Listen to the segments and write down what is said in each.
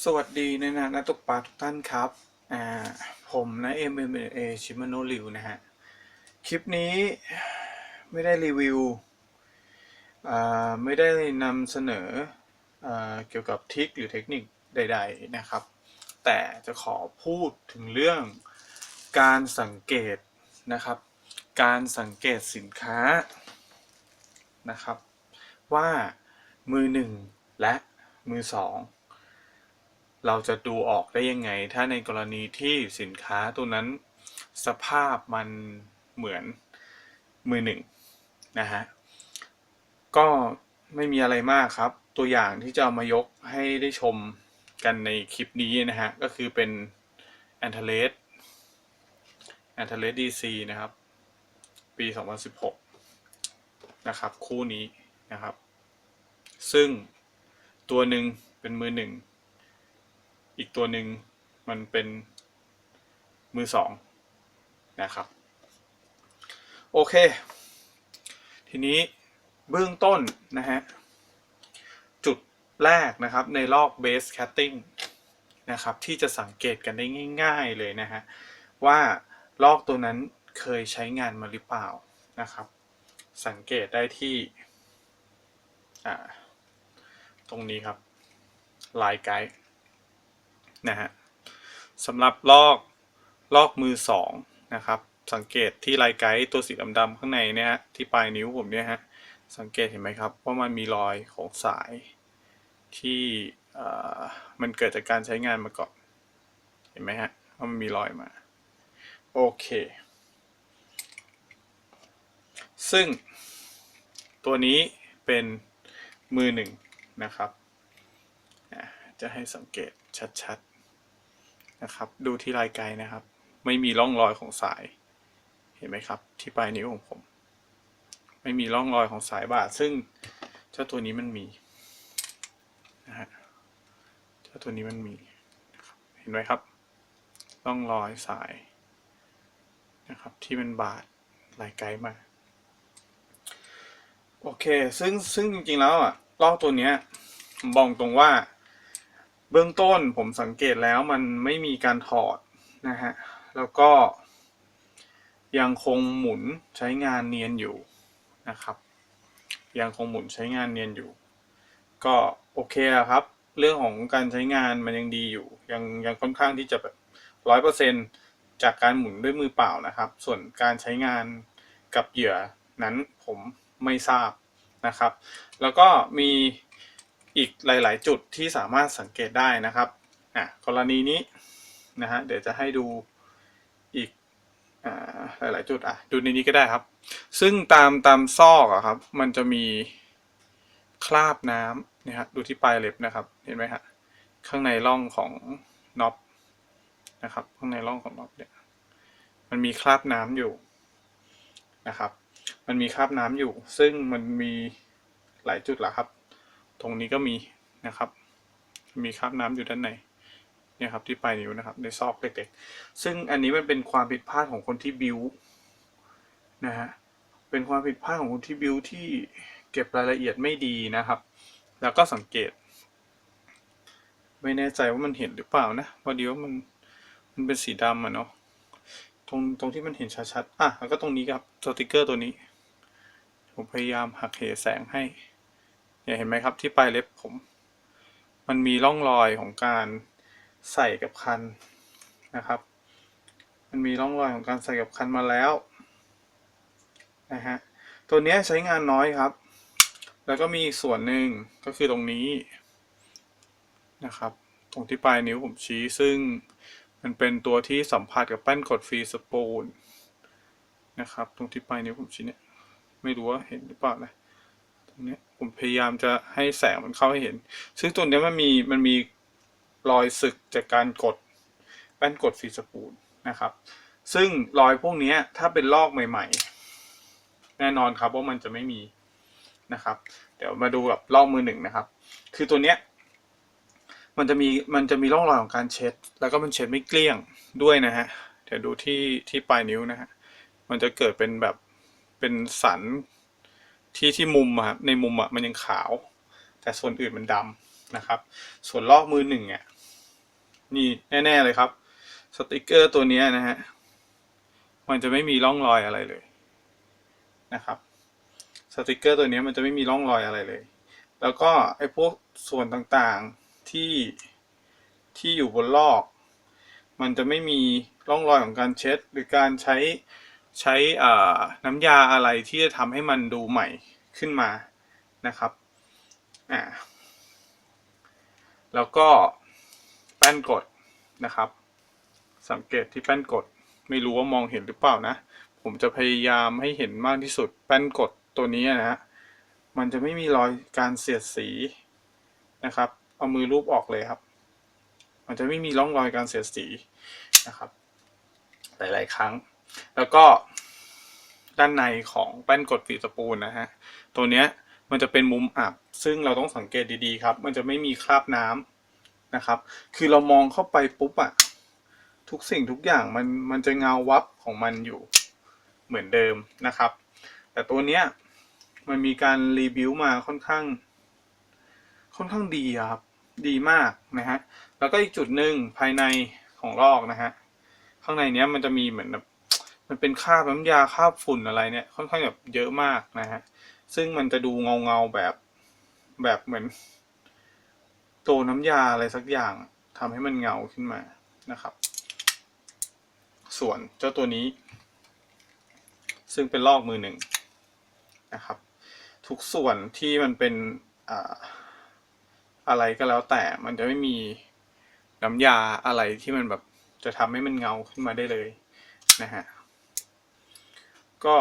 สวัสดีนะนะนักตกปลาทุกท่านครับ อ่า ผมนะ MMA ชิมาโนริวนะฮะ คลิปนี้ไม่ได้รีวิว อ่า ไม่ได้นำเสนอ อ่า เกี่ยวกับทิคหรือเทคนิคใด ๆนะครับ แต่จะขอพูดถึงเรื่องการสังเกตนะครับ การสังเกตสินค้านะครับ ว่ามือหนึ่งและมือสอง เราจะดูออกได้ยังไง ถ้าในกรณีที่สินค้าตัวนั้น สภาพมันเหมือนมือหนึ่งนะฮะก็ไม่มีอะไรมากครับ ตัวอย่างที่จะเอามายกให้ได้ชมกันในคลิปนี้นะฮะ ก็คือเป็น a n t e l a s a n t e l a s DC นะครับ ปี 2016 นะครับ คู่นี้นะครับ ซึ่งตัวหนึ่งเป็นมือหนึ่ง อีกตัวหนึ่งมันเป็นมือสองนะครับ โอเค ทีนี้เบื้องต้นนะฮะ จุดแรกนะครับในลอกเบสแคตติ้งนะครับ ที่จะสังเกตกันได้ง่าย ๆเลยนะฮะ ว่าลอกตัวนั้นเคยใช้งานมาหรือเปล่านะครับ สังเกตได้ที่ตรงนี้ครับลายไกด์ นะฮะสำหรับลอกลอกมือสองนะครับ สังเกตที่ลายไกด์ตัวสีดำๆข้างในเนี่ยฮะที่ปลายนิ้วผมเนี่ยฮะสังเกตเห็นไหมครับว่ามันมีรอยของสายที่เอ่อมันเกิดจากการใช้งานมาก่อนเห็นไหมฮะว่ามันมีรอยมาโอเค ซึ่งตัวนี้เป็นมือหนึ่งนะครับอะจะให้สังเกตชัดๆ นะครับ ดูที่ลายไกด์นะครับ ไม่มีร่องรอยของสาย เห็นไหมครับ ที่ปลายนิ้วของผม ไม่มีร่องรอยของสายบาดซึ่งเจ้าตัวนี้มันมีนะฮะเจ้าตัวนี้มันมีเห็นไหมครับร่องรอยสายนะครับ ที่มันบาดลายไกด์มาโอเค ซึ่งซึ่งจริงๆแล้วอะลอกตัวเนี้ยผมบอกตรงว่า เบื้องต้นผมสังเกตแล้วมันไม่มีการถอดนะฮะ แล้วก็ยังคงหมุนใช้งานเนียนอยู่นะครับ ยังคงหมุนใช้งานเนียนอยู่ ก็โอเคครับ เรื่องของการใช้งานมันยังดีอยู่ ยังยังค่อนข้างที่จะแบบร้อยเปอร์เซ็นจากการหมุนด้วยมือเปล่านะครับ ส่วนการใช้งานกับเหยื่อนั้นผมไม่ทราบนะครับ แล้วก็มี อีกหลาย ๆ จุดที่สามารถสังเกตได้นะครับอะกรณีนี้นะฮะเดี๋ยวจะให้ดูอีกอ่าหลาย ๆ จุดอะดูในนี้ก็ได้ครับ ซึ่งตามตามซอกอะครับ มันจะมีคราบน้ำนี่ฮะดูที่ปลายเล็บนะครับ เห็นไหมฮะข้างในร่องของน็อปนะครับข้างในร่องของน็อปเนี่ยมันมีคราบน้ำอยู่นะครับ มันมีคราบน้ำอยู่ ซึ่งมันมีหลายจุดแหละครับ ตรงนี้ก็มีนะครับ มีคราบน้ำอยู่ด้านในเนี่ยครับที่ปลายนิ้วนะครับ ในซอกเล็กๆซึ่งอันนี้มันเป็นความผิดพลาดของคนที่บิวนะฮะเป็นความผิดพลาดของคนที่บิวที่เก็บรายละเอียดไม่ดีนะครับ แล้วก็สังเกต ไม่แน่ใจว่ามันเห็นหรือเปล่านะพอดีว่ามันมันเป็นสีดำอะเนาะตรงตรงที่มันเห็นชัดๆอะแล้วก็ตรงนี้ครับสติกเกอร์ตัวนี้ ผมพยายามหักเหแสงให้ เนี่ยเห็นไหมครับที่ปลายเล็บผม มันมีร่องรอยของการใส่กับคันนะครับ มันมีร่องรอยของการใส่กับคันมาแล้วนะฮะตัวนี้ใช้งานน้อยครับ แล้วก็มีอีกส่วนหนึ่งก็คือตรงนี้นะครับ ตรงที่ปลายนิ้วผมชี้ซึ่งมันเป็นตัวที่สัมผัสกับแป้นกดฟรีสปูลนะครับ ตรงที่ปลายนิ้วผมชี้เนี่ย ไม่รู้ว่าเห็นหรือเปล่านะตรงเนี้ย ผมพยายามจะให้แสงมันเข้าให้เห็น ซึ่งตัวนี้มันมีมันมีรอยสึกจากการกดแป้นกดฟีสปูลนะครับ ซึ่งรอยพวกนี้ถ้าเป็นลอกใหม่ ๆ แน่นอนครับว่ามันจะไม่มีนะครับ เดี๋ยวมาดูกับลอกมือหนึ่งนะครับ คือตัวเนี้ยมันจะมีมันจะมีร่องรอยของการเช็ด แล้วก็มันเช็ดไม่เกลี้ยงด้วยนะฮะเดี๋ยวดูที่ที่ปลายนิ้วนะฮะมันจะเกิดเป็นแบบเป็นสัน ที่ที่มุมอะครับในมุมอะมันยังขาว แต่ส่วนอื่นมันดำนะครับ ส่วนลอกมือหนึ่งเนี่ยนี่แน่ๆเลยครับ สติกเกอร์ตัวนี้นะฮะมันจะไม่มีร่องรอยอะไรเลยนะครับสติกเกอร์ตัวนี้มันจะไม่มีร่องรอยอะไรเลย แล้วก็ไอ้พวกส่วนต่างๆที่ที่อยู่บนลอก มันจะไม่มีร่องรอยของการเช็ด หรือการใช้ใช้น้ำยาอะไรที่จะทำให้มันดูใหม่ ขึ้นมานะครับอ่าแล้วก็แป้นกดนะครับ สังเกตที่แป้นกด ไม่รู้ว่ามองเห็นหรือเปล่านะ ผมจะพยายามให้เห็นมากที่สุดแป้นกดตัวนี้นะฮะมันจะไม่มีรอยการเสียดสีนะครับ เอามือรูปออกเลยครับ มันจะไม่มีร่องรอยการเสียดสีนะครับ หลาย ๆ ครั้ง แล้วก็ ด้านในของแป้นกดฟีสปูนนะฮะ ตัวเนี้ยมันจะเป็นมุมอับ ซึ่งเราต้องสังเกตดีๆครับ มันจะไม่มีคราบน้ำนะครับ คือเรามองเข้าไปปุ๊บอะทุกสิ่งทุกอย่างมันมันจะเงาวับของมันอยู่เหมือนเดิมนะครับ แต่ตัวเนี้ยมันมีการรีวิวมาค่อนข้าง ค่อนข้างดีครับ ดีมากนะฮะ แล้วก็อีกจุดหนึ่งภายในของลอกนะฮะ ข้างในเนี้ยมันจะมีเหมือนแบบ มันเป็นคราบน้ำยาคราบฝุ่นอะไรเนี่ย ค่อนข้างแบบเยอะมากนะฮะ ซึ่งมันจะดูเงาเงาแบบแบบเหมือนตัวน้ำยาอะไรสักอย่างทำให้มันเงาขึ้นมานะครับ ส่วนเจ้าตัวนี้ ซึ่งเป็นลอกมือหนึ่งนะครับ ทุกส่วนที่มันเป็นอ่าอะไรก็แล้วแต่มันจะไม่มีน้ำยาอะไรที่มันแบบจะทำให้มันเงาขึ้นมาได้เลยนะฮะ ก็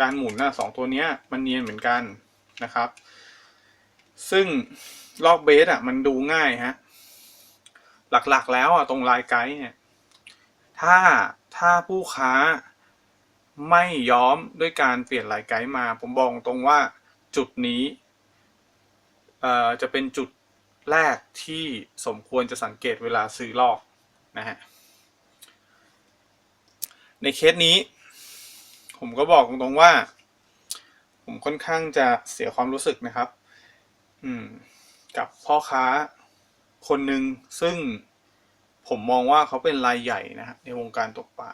การหมุนนะสองตัวเนี้ยมันเนียนเหมือนกันนะครับ ซึ่งลอกเบสอะมันดูง่ายฮะหลักๆแล้วอะตรงลายไกด์เนี่ยถ้าถ้าผู้ค้าไม่ย้อมด้วยการเปลี่ยนลายไกด์มา ผมบอกตรงว่าจุดนี้เอ่อจะเป็นจุดแรกที่สมควรจะสังเกตเวลาซื้อลอกนะฮะในเคสนี้ ผมก็บอกตรงๆว่า ผมค่อนข้างจะเสียความรู้สึกนะครับ อืม กับพ่อค้าคนหนึ่งซึ่งผมมองว่าเขาเป็นรายใหญ่นะฮะในวงการตกปลา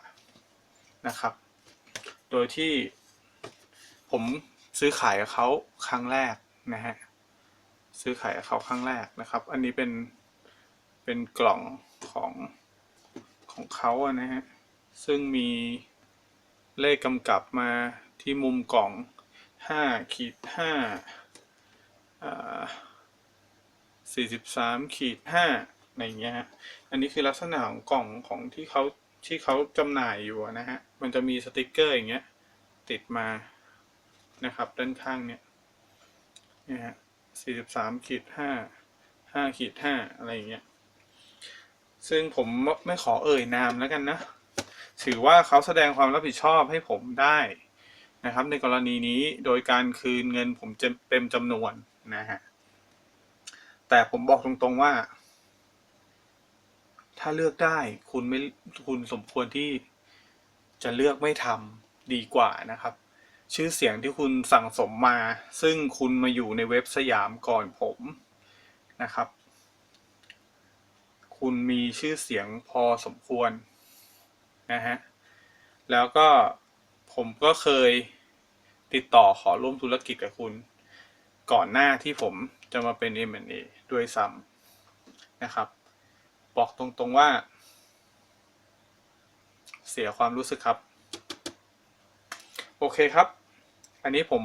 นะครับ โดยที่ผมซื้อขายกับเขาครั้งแรกนะฮะซื้อขายกับเขาครั้งแรกนะครับ อันนี้เป็นเป็นกล่องของของเขาอะนะฮะซึ่งมี เลขกำกับมาที่มุมกล่องห้าขีดห้าอ่าสี่สิบสามขีดห้าอะไรอย่างเงี้ยฮะ อันนี้คือลักษณะของกล่องของที่เขาที่เขาจำหน่ายอยู่นะฮะ มันจะมีสติกเกอร์อย่างเงี้ยติดมานะครับด้านข้างเนี้ยนี่ฮะสี่สิบสามขีดห้าห้าขีดห้าอะไรอย่างเงี้ย ซึ่งผมไม่ขอเอ่ยนามแล้วกันนะ ถือว่าเขาแสดงความรับผิดชอบให้ผมได้นะครับ ในกรณีนี้โดยการคืนเงินผมเต็มจำนวนนะฮะแต่ผมบอกตรงๆว่า ถ้าเลือกได้คุณไม่คุณสมควรที่จะเลือกไม่ทำดีกว่านะครับ ชื่อเสียงที่คุณสั่งสมมา ซึ่งคุณมาอยู่ในเว็บสยามก่อนผมนะครับ คุณมีชื่อเสียงพอสมควร นะฮะ แล้วก็ผมก็เคยติดต่อขอร่วมธุรกิจกับคุณ ก่อนหน้าที่ผมจะมาเป็น M&A ด้วยซ้ำนะครับ บอกตรงๆว่า เสียความรู้สึกครับ โอเคครับ อันนี้ผม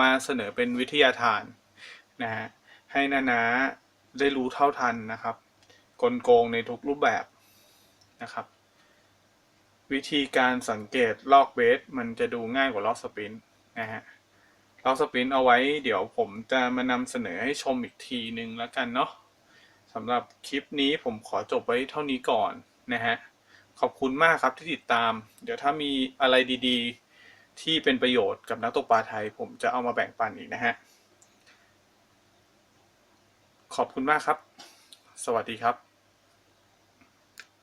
มาเสนอเป็นวิทยาทานนะฮะให้นานาได้รู้เท่าทันนะครับ กลโกงในทุกรูปแบบนะครับ วิธีการสังเกตลอกเบสมันจะดูง่ายกว่าลอกสปรินต์นะฮะลอกสปรินต์เอาไว้เดี๋ยวผมจะมานำเสนอให้ชมอีกทีนึงแล้วกันเนาะสำหรับคลิปนี้ผมขอจบไว้เท่านี้ก่อนนะฮะขอบคุณมากครับที่ติดตาม เดี๋ยวถ้ามีอะไรดีๆ ที่เป็นประโยชน์กับนักตกปลาไทย ผมจะเอามาแบ่งปันอีกนะฮะขอบคุณมากครับ สวัสดีครับ